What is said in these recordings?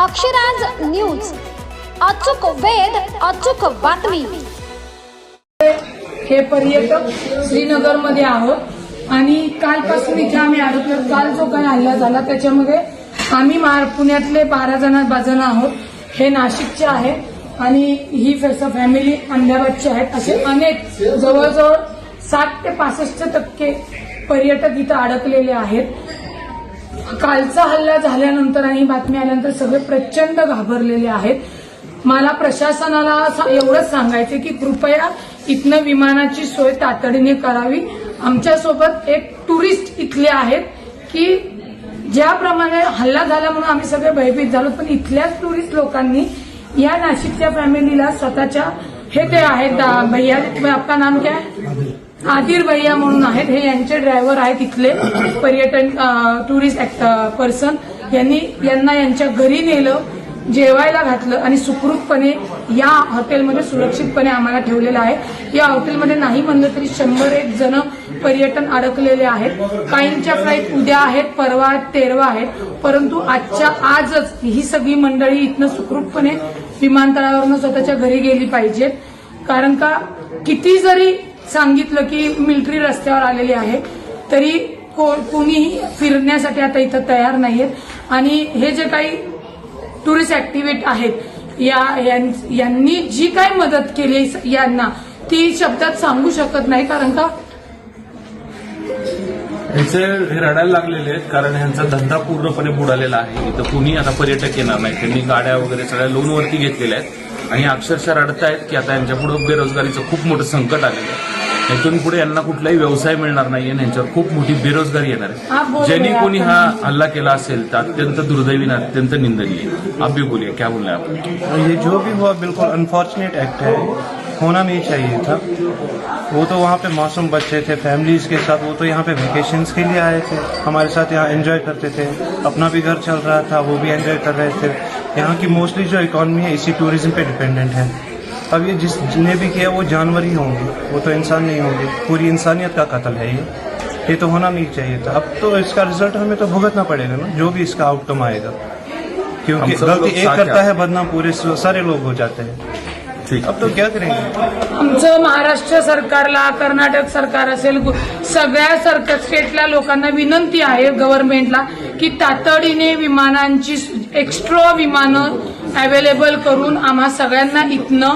Akshraj news. अचूक वेध अचूक बातमी. हे पर्यटक श्रीनगरमध्ये आहोत आणि कालपासून इथे आम्ही अडकलो काल जो काही हल्ला झाला त्याच्यामध्ये आम्ही पुण्यातले बारा जण बाजण आहोत. हे नाशिकचे आहेत आणि ही फॅमिली अहमदाबादची आहेत. असे अनेक जवळजवळ साठ ते पासष्ट टक्के पर्यटक इथं अडकलेले आहेत. कालचा हल्ला झाल्यानंतर आणि बातमी आल्यानंतर सगळे प्रचंड घाबरलेले आहेत. मला प्रशासनाला एवढंच सांगायचं की कृपया इथनं विमानाची सोय तातडीने करावी. आमच्यासोबत एक टुरिस्ट इथले आहेत की ज्याप्रमाणे हल्ला झाला म्हणून आम्ही सगळे भयभीत झालो पण इथल्याच टुरिस्ट लोकांनी या नाशिकच्या फॅमिलीला स्वतःच्या हे ते आहेत भैया आपका नाम क्या है? आदिर भैया म्हणून आहेत. हे यांचे ड्रायव्हर आहेत इथले. पर्यटन टुरिस्ट पर्सन यांनी यांना यांच्या घरी नेलं जेवायला घातलं आणि सुखरूपपणे या हॉटेलमध्ये सुरक्षितपणे आम्हाला ठेवलेलं आहे. या हॉटेलमध्ये नाही म्हणलं तरी शंभर एक जण पर्यटन अडकलेले आहेत. काहींच्या फ्लाईट उद्या आहेत परवा तेरवा आहेत. परंतु आजच्या आजच ही सगळी मंडळी इथनं सुखरूपपणे विमानतळावरनं स्वतःच्या घरी गेली पाहिजेत. कारण का किती जरी सांगितलं की मिलिटरी रस्त्यावर आलेली आहे. तरी को- कोणीही फिरण्यासाठी आता इथं तयार नाहीयेत आणि हे जे काही टुरिस्ट ऍक्टिव्हेट आहेत या यांनी जी काय मदत केली यांना ती शब्दात सांगू शकत नाही कारण का? ह्यांचे हे रडायला लागलेले आहेत कारण ह्यांचा धंदा पूर्णपणे बुडालेला आहे. इथं कुणी आता पर्यटक येणार नाही. त्यांनी गाड्या वगैरे सगळ्या लोनवरती घेतलेल्या आहेत. आणि अक्षरशः रडतायत की आता यांच्यापुढे बेरोजगारीचं खूप मोठं संकट आलेलं आहे. इथून पुढे यांना कुठलाही व्यवसाय मिळणार नाही आणि यांच्यावर खूप मोठी बेरोजगारी येणार आप आहे बोलो ज्यांनी भैया, कोणी हा हल्ला केला असेल तर अत्यंत दुर्दैवी आणि अत्यंत निंदनीय. आप भी बोलिए क्या बोलना है आप? ये जो भी हुआ बिल्कुल अनफॉर्चुनेट एक्ट है। होना नहीं चाहिए था। वो तो वहाँ पे मासूम बच्चे थे फैमिलीज़ के साथ। वो तो यहाँ पे वेकेशंस के लिए आए थे। हमारे साथ यहाँ एंजॉय करते थे। अपना भी घर चल रहा था वो भी एंजॉय कर रहे थे। यहाँ की मोस्टली जो इकॉनमी है इसी टूरिज़्म पे डिपेंडेंट है। अब ये जिस जिन्हें भी किया वो जानवर ही होंगे। वो तो इंसान नहीं होंगे। पूरी इंसानियत का कत्ल है ये। ये तो होना नहीं चाहिए था। अब तो इसका रिजल्ट हमें तो भुगतना पड़ेगा ना जो भी इसका आउटकम आएगा। क्योंकि गलती एक करता हैं। बदनाम पूरे सारे लोग हो जाते हैं। ठीक। अब तो क्या करेंगे? आमचं महाराष्ट्र सरकारला कर्नाटक सरकार असेल सगळ्या सरकार स्टेटला लोकांना विनंती आहे गव्हर्नमेंटला की तातडीने विमानांची एक्स्ट्रा विमानं अवेलेबल करून आम्हा सगळ्यांना इथनं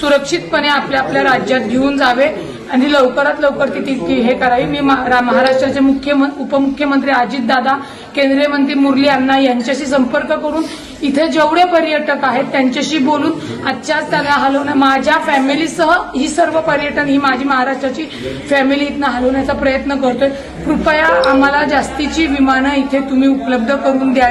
सुरक्षितपणे आपल्या आपल्या राज्यात घेऊन जावे. आणि लवकरात लवकर ती तितकी हे करावी. मी रा- महाराष्ट्राचे मुख्य उपमुख्यमंत्री अजितदादा केंद्रीय मंत्री मुरली अण्णा यांच्याशी संपर्क करून इथे जेवढे पर्यटक आहेत त्यांच्याशी बोलून आजच्याच त्याला हलवण्या माझ्या फॅमिलीसह ही सर्व पर्यटन ही माझी महाराष्ट्राची फॅमिली इथनं हलवण्याचा प्रयत्न करतोय. कृपया आम्हाला जास्तीची विमानं इथे तुम्ही उपलब्ध करून द्या.